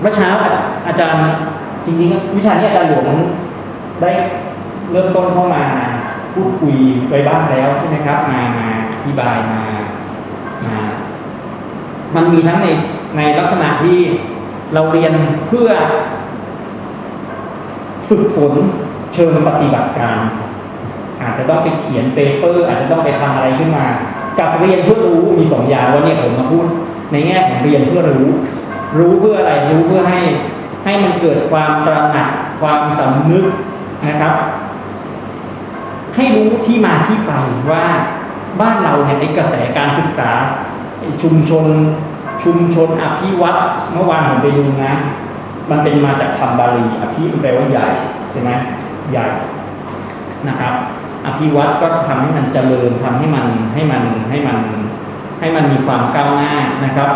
เมื่อเช้าอาจารย์จริงๆวิชานี้อาจารย์หลวงได้เริ่มต้นเข้ามาพูดคุยไปบ้างแล้วใช่ไหมครับ มามาอธิบายมามามันมีทั้งในในลักษณะที่เราเรียนเพื่อ ฝึกฝนเชิงปฏิบัติการ อาจจะต้องไปเขียนเปเปอร์ อาจจะต้องไปทำอะไรขึ้นมา กับเรียนเพื่อรู้มีสองอย่างวันนี้ผมมาพูด ในแง่ของเรียนเพื่อรู้ รู้เพื่ออะไรรู้เพื่อให้ให้มันเกิดความตระหนักความสำนึกนะครับ ให้รู้ที่มาที่ไปว่าบ้านเราเนี่ยในกระแสการศึกษาชุมชนชุมชนอภิวัตเมื่อวานผมไปดูนะ มันเป็นมาจากคำบาลีอภิแปลว่าใหญ่ใช่ไหมใหญ่นะครับ อภิวัตก็ทำให้มันเจริญทำให้มันให้มันให้มันให้มันมีความก้าวหน้านะครับ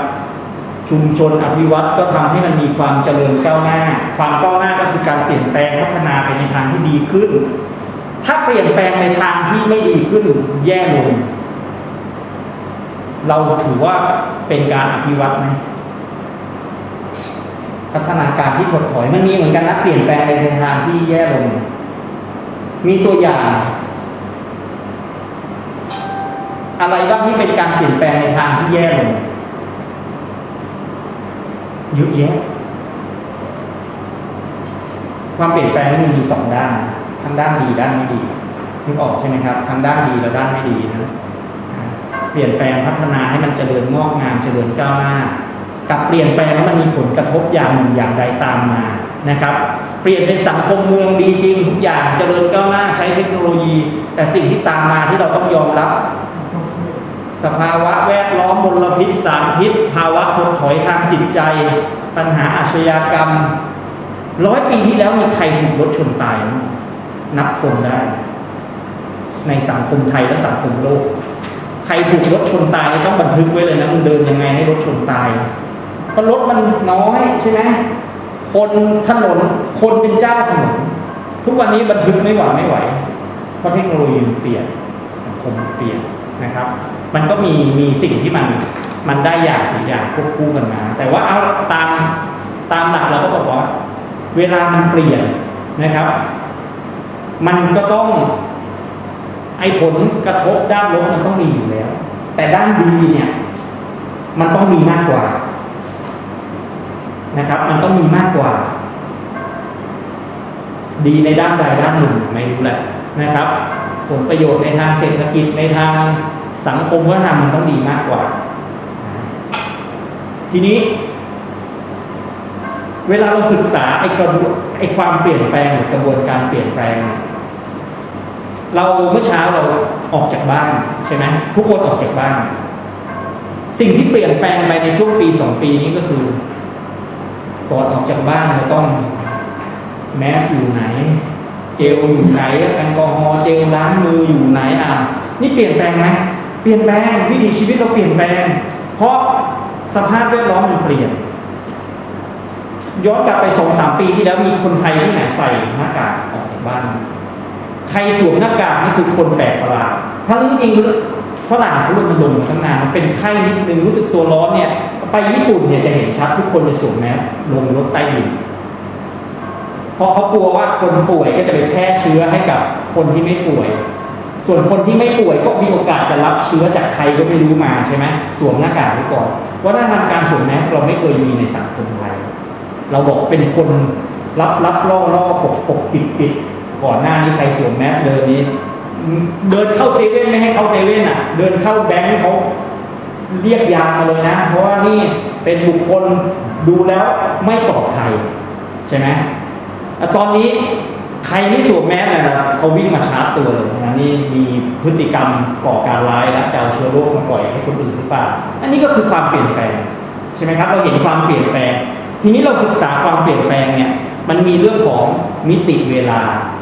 ชุมชนอภิวัตก็ทำให้มันมีความเจริญก้าวหน้า ความก้าวหน้าก็คือการเปลี่ยนแปลงพัฒนาไปในทางที่ดีขึ้น ถ้าเปลี่ยนแปลงในทางที่ไม่ดีขึ้นแย่ลง เราถือว่าเป็นการอภิวัตไหมพัฒนาการที่ถดถอยมันมีเหมือนกันนะเปลี่ยนแปลงในทางที่แย่ลง มีตัวอย่าง อะไรบ้างที่เป็นการเปลี่ยนแปลงในทางที่แย่ลง เยอะแยะ ความเปลี่ยนแปลงมันมีสองด้านทั้งด้านดีด้านไม่ดีนึกออกใช่ไหมครับทั้งด้านดีและด้านไม่ดีนะเปลี่ยนแปลงพัฒนาให้มันเจริญงอกงามเจริญก้าวหน้า กับเปลี่ยนแปลงแล้วมันมีผลกระทบอย่างหนึ่งอย่างใดตามมานะครับ เปลี่ยนเป็นสังคมเมืองดีจริงทุกอย่างเจริญก้าวหน้าใช้เทคโนโลยี แต่สิ่งที่ตามมาที่เราต้องยอมรับ สภาวะแวดล้อมมลพิษสารพิษ ภาวะถดถอยทางจิตใจ ปัญหาอาชญากรรม ร้อยปีที่แล้วมีใครถูกรถชนตาย นับคนได้ ในสังคมไทยและสังคมโลก ใครถูกรถชนตายต้องบันทึกไว้เลยนะมันเดินยังไงให้รถชนตายเพราะรถมันน้อยใช่ไหมคนถนนคนเป็นเจ้าถนนทุกวันนี้บันทึกไม่ไหวไม่ไหว เพราะเทคโนโลยีเปลี่ยนสังคมเปลี่ยน นะครับ มันก็มีมีสิ่งที่มันมันได้อย่างสีอย่างควบคู่กันมา แต่ว่าเอาตามตามหลักเราก็บอกว่าเวลามันเปลี่ยนนะครับ มันก็ต้องไอ้ผลกระทบด้านลบมันต้องมีอยู่แล้ว แต่ด้านดีเนี่ย มันต้องมีมากกว่า นะครับ มันต้องมีมากกว่า ดีในด้านใดด้านหนึ่งไม่รู้แหละนะครับ ผลประโยชน์ในทางเศรษฐกิจในทางสังคมวัฒนธรรมมันต้องดีมากกว่า ทีนี้ เวลาเราศึกษาไอ้กระบวนไอ้ความเปลี่ยนแปลงหรือกระบวนการเปลี่ยนแปลง เราเมื่อเช้าเราออกจากบ้านใช่ไหมทุกคนออกจากบ้าน สิ่งที่เปลี่ยนแปลงไปในช่วงปีสองปีนี้ก็คือก่อนออกจากบ้านเราต้องแมสอยู่ไหน เจลอยู่ไหนแอลกอฮอล์เจลล้างมืออยู่ไหนอะนี่เปลี่ยนแปลงไหมเปลี่ยนแปลงวิถีชีวิตเราเปลี่ยนแปลง เพราะสภาพแวดล้อมมันเปลี่ยน ย้อนกลับไปสองสามปีที่แล้วมีคนไทยที่ไหนใส่หน้ากากออกจากบ้านใครสวมหน้ากากนี่คือคนแปลกประหลาดทั้งจริงฝรั่งเขาลงมาลงตั้งนานมันเป็นไข้นิดนึงรู้สึกตัวร้อนเนี่ย ไปญี่ปุ่นเนี่ยจะเห็นชัดทุกคนจะสวมแมสลงรถใต้ดิน เพราะเขากลัวว่าคนป่วยก็จะไปแพร่เชื้อให้กับคนที่ไม่ป่วย ส่วนคนที่ไม่ป่วยก็มีโอกาสจะรับเชื้อจากใครก็ไม่รู้มาใช่ไหมสวมหน้ากากไว้ก่อนว่าถ้าทำการสวมแมสเราไม่เคยมีในสังคมไทยเราบอกเป็นคนรับรับล่อล่อปกปกปิดปิดก่อนหน้านี้ใครสวมแมสเดินนี้ เดินเข้าเซเว่นไม่ให้เข้าเซเว่นอะ เดินเข้าแบงค์เขาเรียกยามาเลยนะ เพราะว่านี่เป็นบุคคลดูแล้วไม่ปลอดภัยใช่ไหม แต่ตอนนี้ใครที่สวมแมสนะครับเขาวิ่งมาชาร์จตัวเลยนะนี่มีพฤติกรรมก่อการร้ายแล้วจะเอาเชื้อโรคมาปล่อยให้คนอื่นหรือเปล่าอันนี้ก็คือความเปลี่ยนแปลงใช่ไหมครับ เราเห็นความเปลี่ยนแปลง ทีนี้เราศึกษาความเปลี่ยนแปลงเนี่ย มันมีเรื่องของมิติเวลา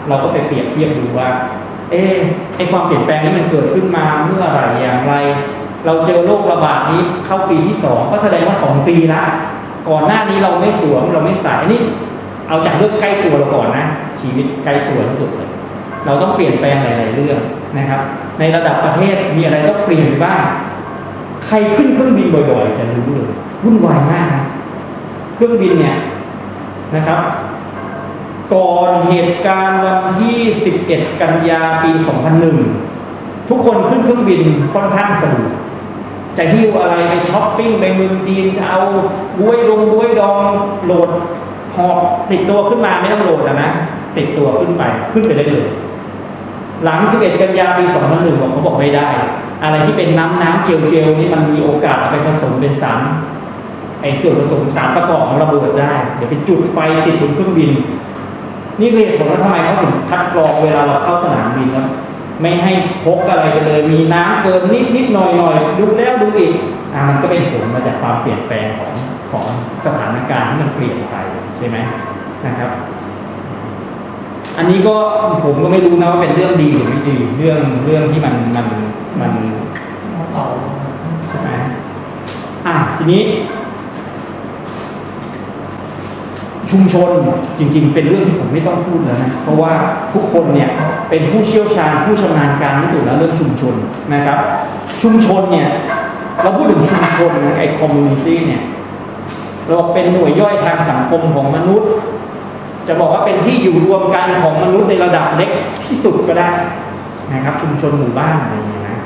เราก็ไปเปรียบเทียบดูว่า เออไอความเปลี่ยนแปลงนี้มันเกิดขึ้นมาเมื่อไหร่อย่างไร เราเจอโรคระบาดนี้เข้าปีที่สองก็แสดงว่าสองปีละก่อนหน้านี้เราไม่สวมเราไม่ใส่นนี้ เอาจากเรื่องใกล้ตัวเราก่อนนะ ชีวิตใกล้ตัวที่สุดเลยเราต้องเปลี่ยนแปลงหลาย ๆ เรื่องนะครับ ในระดับประเทศมีอะไรต้องเปลี่ยนบ้างใครขึ้นเครื่องบินบ่อย ๆ จะรู้เลยวุ่นวายมากนะเครื่องบินเนี่ยนะครับ ก่อนเหตุการณ์วันที่ 11 กันยาปี 2001 ทุกคนขึ้นเครื่องบินค่อนข้างสะดวกจะหิ้วอะไรไปช้อปปิ้งไปเมืองจีนจะเอาบ้วยดงบ้วยดองโหลด หอติดตัวขึ้นมาไม่ต้องโหลดอะนะ ติดตัวขึ้นไปขึ้นไปได้เลยหลัง 11 กันยาปี 2001บอกเขาบอกไม่ได้ อะไรที่เป็นน้ำน้ำเจลเจลนี่มันมีโอกาสเอาไปผสมเป็นสารไอ้ส่วนผสมสารประกอบของระเบิดได้ เดี๋ยวไปจุดไฟติดบนเครื่องบิน นี่คือเหตุผลว่าทำไมเขาถึงคัดกรองเวลาเราเข้าสนามบินแล้วไม่ให้พกอะไรไปเลยมีน้ำเกินนิดนิดหน่อยหน่อยดูแล้วดูอีกอ่ามันก็เป็นผลมาจากความเปลี่ยนแปลงของของสถานการณ์ที่มันเปลี่ยนไป ช่ไหมนะครับ อันนี้ก็ผมก็ไม่รู้นะว่าเป็นเรื่องดีหรือไม่ดีเรื่องเรื่องที่มันมันมันเอาใช่ไหมอะทีนี้ ชุมชนจริง ๆ เป็นเรื่องที่ผมไม่ต้องพูดแล้วนะเพราะว่าทุกคนเนี่ยเป็นผู้เชี่ยวชาญผู้ชำนาญการที่สุดแล้วเรื่องชุมชนนะครับ ชุมชนเนี่ยเราพูดถึงชุมชนไอ้คอมมูนิตี้เนี่ย เราบอกเป็นหน่วยย่อยทางสังคมของมนุษย์ จะบอกว่าเป็นที่อยู่รวมกันของมนุษย์ในระดับเล็กที่สุดก็ได้นะครับ ชุมชนหมู่บ้านอะไรอย่างเงี้ยนะ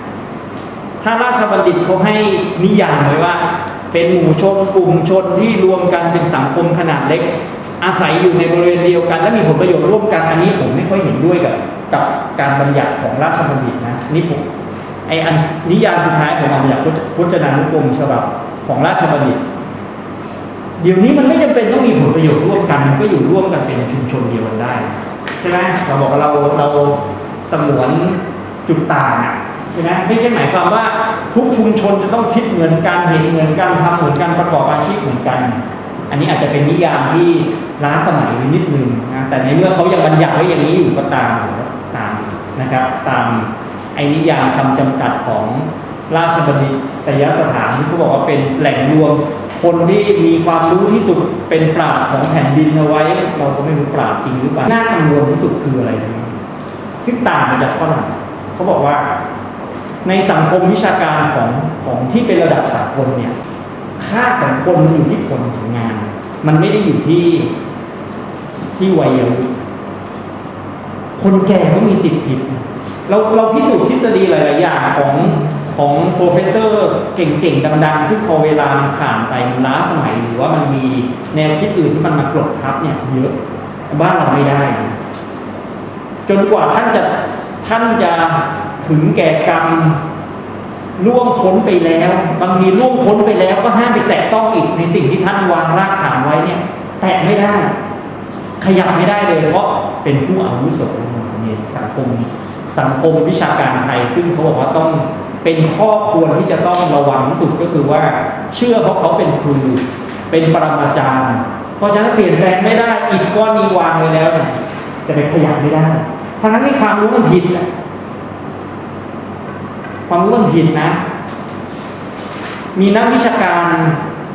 ถ้าราชบัณฑิตเขาให้นิยามไว้ว่า เป็นหมู่ชนกลุ่มชนที่รวมกันเป็นสังคมขนาดเล็ก อาศัยอยู่ในบริเวณเดียวกัน และมีผลประโยชน์ร่วมกันอันนี้ผมไม่ค่อยเห็นด้วยกับกับการบัญญัติของราชบัณฑิตนะนี่ผมไออันนิยามสุดท้ายผมเอามาจากพจพจนานุกรมฉบับของราชบัณฑิต เดี๋ยวนี้มันไม่จำเป็นต้องมีผลประโยชน์ร่วมกัน มันก็อยู่ร่วมกันเป็นชุมชนเดียวกันได้ใช่ไหมเราบอกว่าเราเราสงวนจุดต่างอะใช่ไหมไม่ใช่หมายความว่าทุกชุมชนจะต้องคิดเหมือนกันเห็นเหมือนกันทำเหมือนกันประกอบอาชีพเหมือนกัน อันนี้อาจจะเป็นนิยามที่ล้าสมัยไปนิดนึงนะแต่ในเมื่อเขายังบัญญัติไว้อย่างนี้อยู่ก็ตามตามนะครับ ตามไอ้นิยามคำจำกัดของราชบัณฑิตยสถานที่เขาบอกว่าเป็นแหล่งรวม คนที่มีความรู้ที่สุดเป็นปราชญ์ของแผ่นดินเอาไว้ เราก็ไม่รู้ปราชญ์จริงหรือเปล่าน่ากังวลที่สุดคืออะไรนะซึ่งต่างมาจากฝรั่งเขาบอกว่า ในสังคมวิชาการของของที่เป็นระดับสากลเนี่ยค่าของคนมันอยู่ที่ผลของงาน มันไม่ได้อยู่ที่ที่วัยอายุคนแก่ก็มีสิทธิ์ผิด เราเราพิสูจน์ทฤษฎีหล ของโปรเฟสเซอร์เก่งๆ ดังๆ ซึ่งพอเวลาผ่านไปมันล้าสมัยหรือว่ามันมีแนวคิดอื่นที่มันมากรบทับเนี่ยเยอะบ้านเราไม่ได้ จนกว่าท่านจะท่านจะถึงแก่กรรมล่วงพ้นไปแล้ว บางทีล่วงพ้นไปแล้วก็ห้ามไปแตะต้องอีกในสิ่งที่ท่านวางรากฐานไว้เนี่ย แตะไม่ได้ ขยับไม่ได้เลยเพราะเป็นผู้อาวุโสเนี่ยสังคมสังคมวิชาการไทย ซึ่งเขาบอกว่าต้อง เป็นข้อควรที่จะต้องระวังที่สุดก็คือว่า เชื่อเพราะเขาเป็นครูเป็นปรมาจารย์ เพราะฉะนั้นเปลี่ยนแปลงไม่ได้อีกก้อนนี้วางไว้แล้วจะไปขยับไม่ได้ทั้งนั้นที่ความรู้มันผิดอะความรู้มันผิดนะ มีนักวิชาการ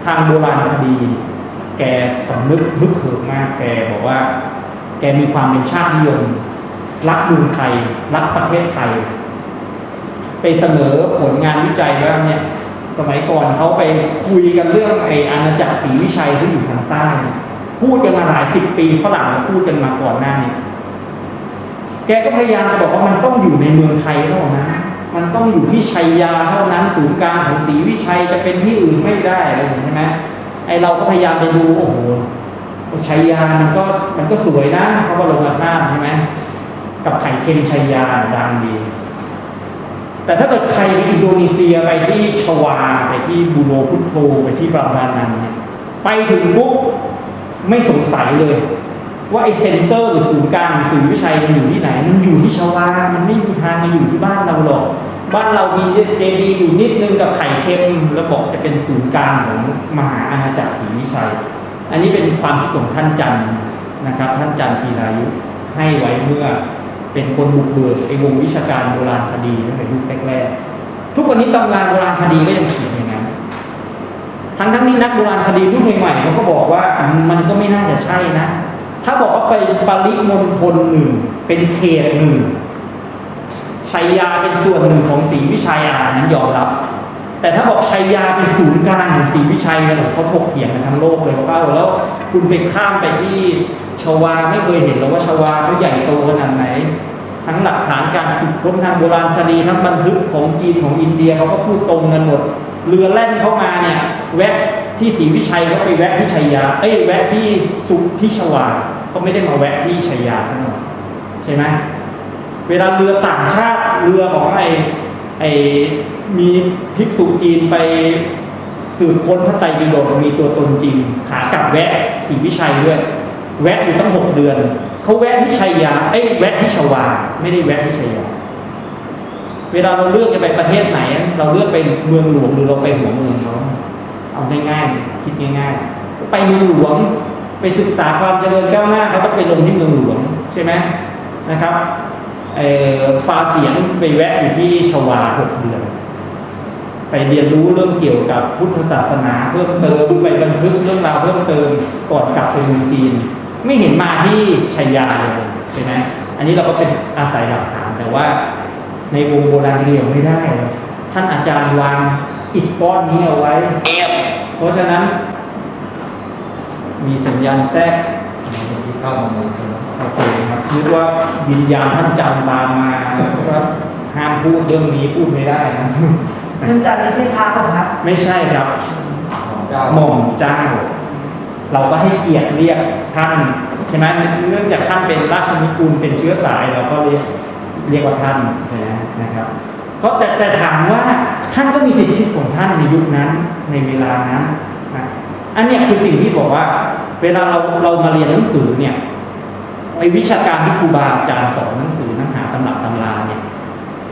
ทางโบราณคดี แกสำนึกฮึกเหิมมาก แกบอกว่า แกมีความเป็นชาตินิยมรักเมืองไทยรักประเทศไทย ไปเสนอผลงานวิจัยว่าเนี่ยสมัยก่อนเขาไปคุยกันเรื่องไอ้อาณาจักรศรีวิชัยที่อยู่ทางใต้พูดกันมาหลายสิบปีฝรั่งพูดกันมาก่อนหน้านี้แกก็พยายามจะบอกว่ามันต้องอยู่ในเมืองไทยเท่านั้น มันต้องอยู่ที่ชัยยาเท่านั้นศูนย์กลางของศรีวิชัยจะเป็นที่อื่นไม่ได้อะไรอย่างนี้ใช่ไหมไอเราก็พยายามไปดูโอ้โหชัยยามันก็มันก็สวยนะเพราะว่าลงมาหน้าใช่ไหมกับไข่เค็มชัยยาดังดี แต่ถ้าเกิดใครไปอินโดนีเซียไปที่ชวา ไปที่บูโรพุทโธไปที่บรามานันเนี่ยไปถึงปุ๊บไม่สงสัยเลย ว่าไอเซ็นเตอร์หรือศูนย์กลางของศรีวิชัยมันอยู่ที่ไหน มันอยู่ที่ชวา มันไม่มีทางมาอยู่ที่บ้านเราหรอก บ้านเรามีเจดีย์อยู่นิดนึงกับไข่เค็มแล้วบอกจะเป็นศูนย์กลางของมหาอาณาจักรศรีวิชัย อันนี้เป็นความคิดของท่านจันนะครับ ท่านจันจีรายุให้ไว้เมื่อ เป็นคนบุกเบิกไอ้วงวิชาการโบราณคดีตั้งแต่ยุคแรกๆทุกวันนี้ตำราโบราณคดีก็ยังเขียนอย่างนั้นทั้งทั้งนี้นักโบราณคดีรุ่นใหม่ๆเขาก็บอกว่ามันก็ไม่น่าจะใช่นะ ถ้าบอกว่าไปปริมณฑลหนึ่งเป็นเขตหนึ่งชัยยาเป็นส่วนหนึ่งของศรีวิชัยอานั้นยอมรับ แต่ถ้าบอกชัยยาเป็นศูนย์กลางของศรีวิชัยเนี่ยเขาถกเถียงกันทั้งโลกเลยว่าเอแล้วคุณไปข้ามไปที่ชวาไม่เคยเห็นหรอกว่าชวาเขาใหญ่โตขนาดไหน ทั้งหลักฐานการขุดค้นทางโบราณคดีทั้งบันทึกของจีนของอินเดียเขาก็พูดตรงกันหมด เรือแล่นเข้ามาเนี่ยแวะที่ศรีวิชัยเขาไปแวะที่ชัยยาเอ้ยแวะที่สุที่ชวาเขาไม่ได้มาแวะที่ชัยยาซะหน่อยใช่ไหมเวลาเรือต่างชาติเรือของไอ ไอ้มีภิกษุจีนไปสืบค้นพระไตรปิฎกมีตัวตนจริง ขากลับแวะศรีวิชัยด้วย แวะอยู่ตั้งหกเดือน เขาแวะที่ชัยยาเอ้ยแวะที่ชวา ไม่ได้แวะที่ชัยยาเวลาเราเลือกจะไปประเทศไหน เราเลือกไปเมืองหลวงหรือเราไปหัวเมืองเขาเอาง่ายๆคิดง่ายๆ ไปเมืองหลวงไปศึกษาความเจริญก้าวหน้าเขาต้องไปลงที่เมืองหลวงใช่ไหมนะครับเอ่อ ฟาเสียงไปแวะอยู่ที่ชวาหกเดือน ไปเรียนรู้เรื่องเกี่ยวกับพุทธศาสนาเพิ่มเติมไปบันทึกเรื่องราวเพิ่มเติมก่อนกลับไปเมืองจีน ไม่เห็นมาที่ชัยยาเลยใช่ไหมอันนี้เราก็เป็นอาศัยหลักฐานแต่ว่าในวงโบราณเรียงไม่ได้ ท่านอาจารย์วางอิฐก้อนนี้เอาไว้ เพราะฉะนั้น มีสัญญาณแทรกที่เข้ามาในใช่ไหม โอเคครับนึกว่าวิญญาณท่านจำตามมาว่าห้ามพูดเรื่องนี้พูดไม่ได้นะเนื่องจากไม่ใช่พระหรอกครับ ไม่ใช่ครับของเจ้าหม่อมเจ้า เราก็ให้เกียรติเรียกท่านใช่ไหมเนื่องจากท่านเป็นราชนิกูลเป็นเชื้อสายเราก็เรียกเรียกว่าท่านนะครับเพราะแต่แต่ถามว่าท่านก็มีสิทธิของท่านในยุคนั้นในเวลานั้นนะอันเนี้ยคือสิ่งที่บอกว่า เวลาเราเรามาเรียนหนังสือเนี่ย ไอวิชาการที่ครูบาอาจารย์สอนหนังสือนักหาตำรับตำราเนี่ย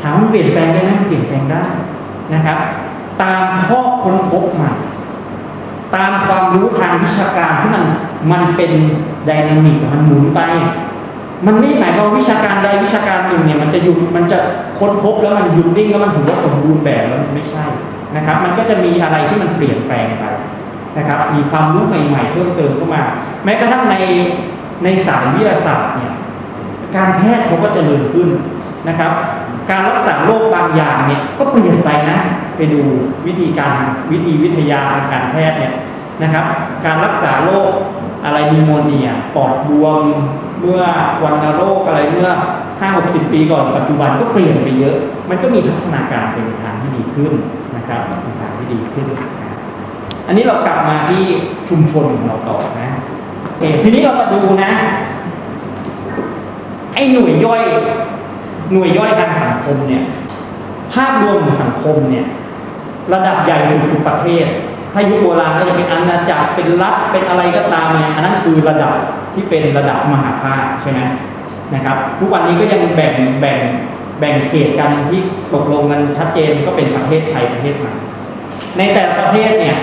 ถามเปลี่ยนแปลงได้ไหมเปลี่ยนแปลงได้นะครับ ตามข้อค้นพบใหม่ตามความรู้ทางวิชาการที่มันมันเป็นไดนามิกมันหมุนไป มันไม่หมายความว่าวิชาการใดวิชาการหนึ่งเนี่ยมันจะหยุดมันจะค้นพบแล้วมันหยุดนิ่งแล้วมันถือว่าสมบูรณ์แบบแล้วมันไม่ใช่นะครับ มันก็จะมีอะไรที่มันเปลี่ยนแปลงไปนะครับ มีความรู้ใหม่ๆเพิ่มเติมเข้ามา แม้กระทั่งใน ในสายวิทยาศาสตร์เนี่ยการแพทย์เขาก็จเจริญขึ้นนะครับ การรักษาโรคบางอย่างเนี่ยก็เปลี่ยนไปนะไปดูวิธีการวิธีวิทยาทางการแพทย์เนี่ยนะครับ การรักษาโรคอะไรนิโมเนียปอดบวมเมื่อวันโรคอะไรเมื่อ5-60ปีก่อนปัจจุบันก็เปลี่ยนไปเยอะ มันก็มีพัฒนาการเป็นทางที่ดีขึ้นนะครับเป็นทางที่ดีขึ้นนะอันนี้เรากลับมาที่ชุมชนของเราต่อนะ เคทีนี้เรามาดูนะ ไอ้หน่วยย่อย หน่วยย่อยทางสังคมเนี่ย ภาพรวมของสังคมเนี่ย ระดับใหญ่สุดคือประเทศ ถ้ายุคโบราณก็จะเป็นอาณาจักร เป็นรัฐ เป็นอะไรก็ตามเนี่ยอันนั้นคือระดับที่เป็นระดับมหาภาคใช่ไหมนะครับ ทุกวันนี้ก็ยังแบ่ง แบ่ง แบ่งเขตกันที่ตกลงกันชัดเจนก็เป็นประเทศไทยประเทศมันในแต่ละประเทศเนี่ย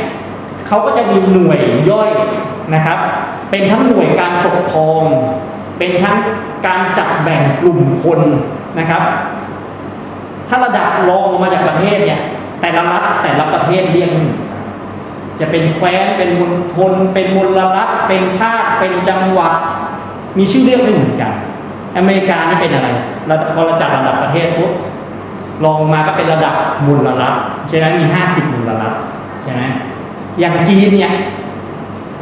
เขาก็จะมีหน่วยย่อย นะครับ เป็นทั้งหน่วยการปกครอง เป็นทั้งการจัดแบ่งกลุ่มคนนะครับ ถ้าระดับรองลงมาจากประเทศเนี่ย แต่ละรัฐแต่ละประเทศเรียกจะเป็นแคว้นเป็นมณฑลเป็นมลรัฐเป็นภาคเป็นจังหวัด มีชื่อเรียกไม่เหมือนกัน อเมริกานี่เป็นอะไรระดับพอเราจัดระดับประเทศปุ๊บลองมาก็เป็นระดับมลรัฐฉะนั้นมีห้าสิบมลรัฐใช่ไหมอย่างจีนเนี่ย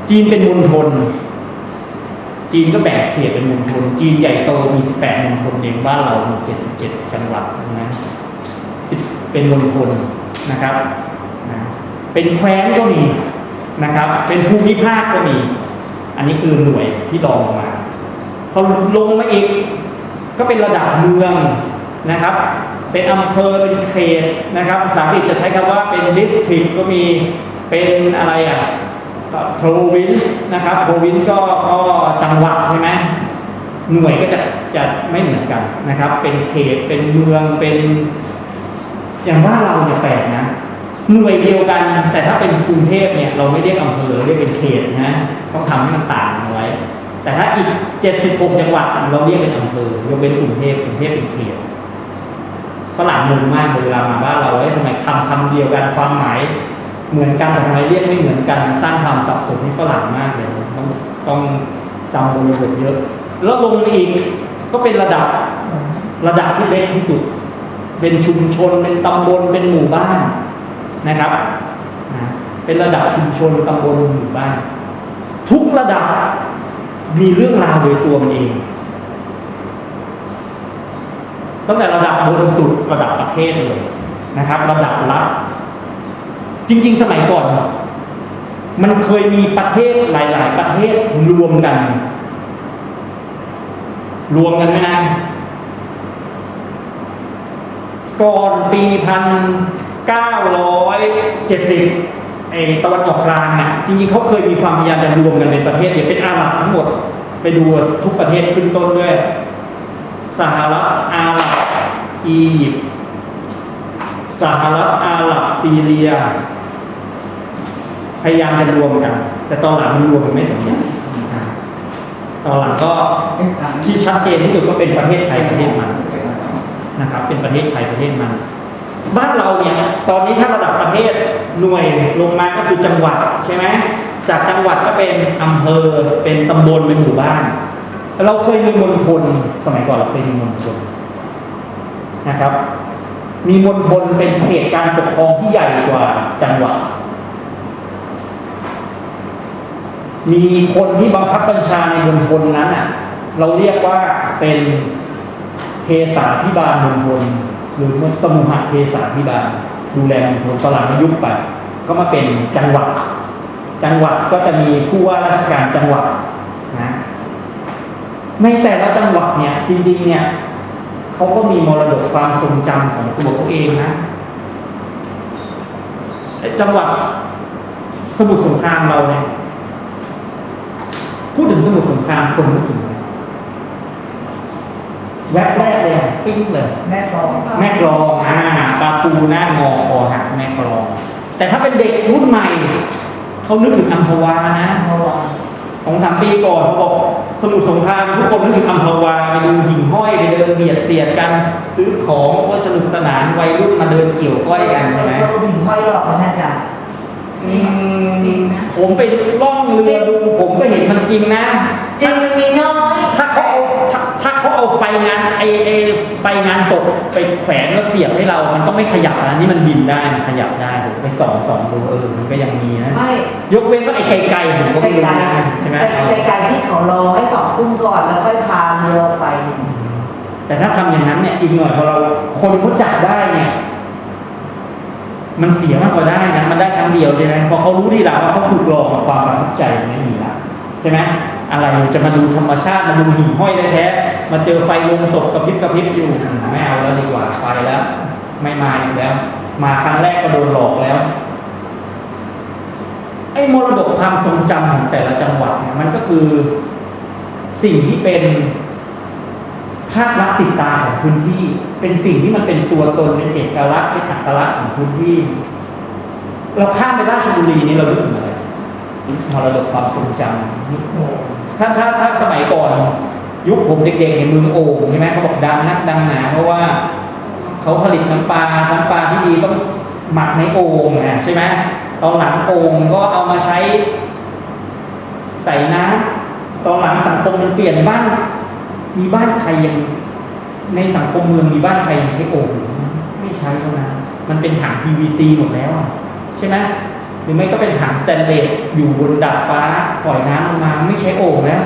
จีนเป็นมณฑลจีนก็แบ่งเขตเป็นมณฑลจีนใหญ่โตมี 18มณฑลเองบ้านเรามี77จังหวัดนะสิบเป็นมณฑลนะครับนะเป็นแคว้นก็มีนะครับ เป็นภูมิภาคก็มี อันนี้คือหน่วยที่รองลงมาพอลงมาอีกก็เป็นระดับเมืองนะครับ เป็นอำเภอเป็นเขตนะครับภาษาอังกฤษจะใช้คำว่าเป็น district ก็มีเป็นอะไรอะ province นะครับ province ก็ก็จังหวัดใช่ไหมหน่วยก็จะจะไม่เหมือนกันนะครับ เป็นเขตเป็นเมืองเป็นอย่างบ้าเราเนี่ยแปลกนะหน่วยเดียวกัน แต่ถ้าเป็นกรุงเทพเนี่ยเราไม่เรียกอำเภอเรียกเป็นเขตนะต้องทำให้มันต่างกันไว้ แต่ถ้าอีก 76 จังหวัดเราเรียกเป็นอำเภอยกเป็นกรุงเทพกรุงเทพเป็นเขตฝรั่งงงมากเวลามาบ้านเราเอ้ยทำไมคำคำเดียวกันความหมาย เหมือนกันแต่ทำไมเรียกไม่เหมือนกันสร้างความสับสนให้ฝรั่งมากเลยต้องต้องจำบริบทเยอะ แล้วลงมาอีกก็เป็นระดับระดับที่เล็กที่สุด เป็นชุมชนเป็นตำบลเป็นหมู่บ้านนะครับเป็นระดับชุมชนตำบลหมู่บ้าน ทุกระดับมีเรื่องราวโดยตัวมันเองตั้งแต่ระดับบนสุดระดับประเทศเลยนะครับ ระดับรัฐ จริง ๆ สมัยก่อน มันเคยมีประเทศหลาย ๆ ประเทศรวมกัน รวมกันไหมนะก่อนปีพันเก้าร้อยเจ็ดสิบไอตะวันออกกลางเนี่ยจริงๆเขาเคยมีความพยายามจะรวมกันเป็นประเทศเดียเป็นอาหรับทั้งหมด ไปดูทุกประเทศขึ้นต้นด้วยสหรัฐอาหรับอียิปต์สหรัฐอาหรับซีเรีย พยายามจะรวมกัน แต่ตอนหลังมันรวมกันไม่สำเร็จตอนหลังก็ที่ชัดเจนที่สุดก็เป็นประเทศไทยประเทศมันนะครับ เป็นประเทศไทยประเทศมัน บ้านเราเนี่ยตอนนี้ถ้าระดับประเทศหน่วยลงมาก็คือจังหวัดใช่ไหมจากจังหวัดก็เป็นอำเภอเป็นตำบลเป็นหมู่บ้าน เราเคยมีมณฑลสมัยก่อนเราเคยมีมณฑลนะครับ มีมณฑลเป็นเขตการปกครองที่ใหญ่กว่าจังหวัด มีคนที่บังคับบัญชาในมณฑลนั้นอะ เราเรียกว่าเป็นเทสาธิบาลมณฑลหรือสมุหเทสาธิบาล ดูแลมณฑลตอนหลังมายุบไป ก็มาเป็นจังหวัด จังหวัดก็จะมีผู้ว่าราชการจังหวัดนะในแต่ละจังหวัดเนี่ยจริงๆเนี่ยเขาก็มีมรดกความทรงจำของตัวเขาเองนะจังหวัดสมุทรสงครามเราเนี่ย พูดถึงสมุทรสงครามคนนึกถึงอะไรแวบแรกเลยอะปิ้งเลยแม่กลองแม่กลองอ่าปลาปูหน้างอคอหักแม่กลอง แต่ถ้าเป็นเด็กรุ่นใหม่เขานึกถึงอัมพวานะเมื่อวานสองสามปีก่อนเขาบอกสมุทรสงครามทุกคนนึกถึงอัมพวาไปดูหิ่งห้อยไปเดินเบียดเสียดกัน ซื้อของก็สนุกสนานวัยรุ่นมาเดินเกี่ยวก้อยกันใช่ไหมเขาก็ถึงห้อยหลอกนะอาจารย์อืม ผมไปล่องเรือดูผมก็เห็นมันจริงนะจริงมันมีน้อยถ้าเขาเอาถ้าถ้าเขาเอาไฟงานไอไอไฟงานศพไปแขวนแล้วเสียบให้เรา มันต้องไม่ขยับนะนี่มันบินได้มันขยับได้ผมไปส่องส่องดูเออมันก็ยังมีนะไม่ยกเว้นว่าไอ้ไกลๆผมก็ใจไม่รู้ไกลนะใช่ไหมใจไกลที่เขารอให้สองทุ่มก่อนแล้วค่อยพาเรือไป แต่ถ้าทำอย่างนั้นเนี่ยอีกหน่อยพอเราคนเขาจับได้เนี่ย มันเสียมากกว่าได้นะมันได้ครั้งเดียวใช่ไหมพอเขารู้ดีแล้วว่าเขาถูกหลอกกับความประทับใจไม่มีละใช่ไหมอะไรจะมาดูธรรมชาติมาดูหิ่งห้อยแท้ๆมาเจอไฟลงศพกระพริบกระพริบอยู่ไม่เอาแล้วดีกว่าไปแล้ว ไม่มาอีกแล้ว มาครั้งแรกก็โดนหลอกแล้วไอ้มรดกความทรงจำของแต่ละจังหวัดเนี่ยมันก็คือสิ่งที่เป็น ภาพลักษณ์ติดตาของพื้นที่ เป็นสิ่งที่มันเป็นตัวตนเป็นเอกลักษณ์เป็นอัตลักษณ์ของพื้นที่ เราข้ามไปราชบุรีนี่เรารู้ถึงอะไรมรดกความทรงจำยุคถ้าถ้าถ้าสมัยก่อน ยุคผมเด็กๆในเมืองโอ่งใช่ไหมเขาบอกดังนักดังหนาเพราะว่าเขาผลิตน้ำปลาน้ำปลาที่ดีต้องหมักในโอ่งนะใช่ไหมตอนหลังโอ่งก็เอามาใช้ใส่น้ำตอนหลังสังคมมันเปลี่ยนบ้าน มีบ้านใครยังในสังคมเมืองมีบ้านใครยังใช้โอ่งไม่ใช้แล้วนะมันเป็นถัง PVC หมดแล้วใช่ไหมหรือไม่ก็เป็นถังสแตนเลสอยู่บนดาดฟ้าปล่อยน้ำลงมาไม่ใช้โอ่งแล้ว